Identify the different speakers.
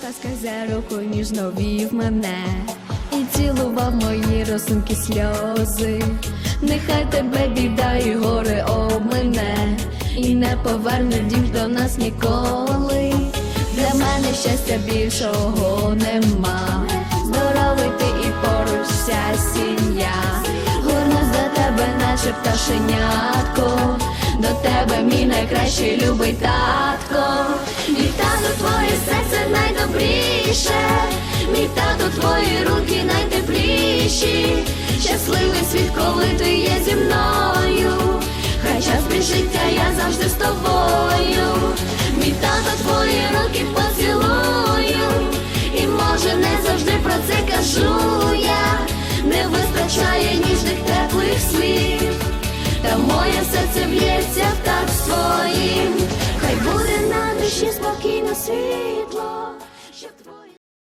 Speaker 1: казка за руку ніжно вів мене і цілував мої росинки сльози. Нехай тебе біда і горе обмине, і не поверне дім до нас ніколи. Для мене щастя більшого нема. Здоровий ти і поруч вся сім'я. Горнусь до тебе, наче пташенятко. До тебе мій найкращий любий татко. Найдобріше. Мій тато, твої руки найтепліші. Щасливий світ, коли ти є зі мною. Хай час біжить, я завжди з тобою. Мій тато, твої руки поцілую. І може не завжди про це кажу я. Не вистачає ніжних теплих слів. Та моє серце б'ється так своїм. Хай буде на душі спокійно світ.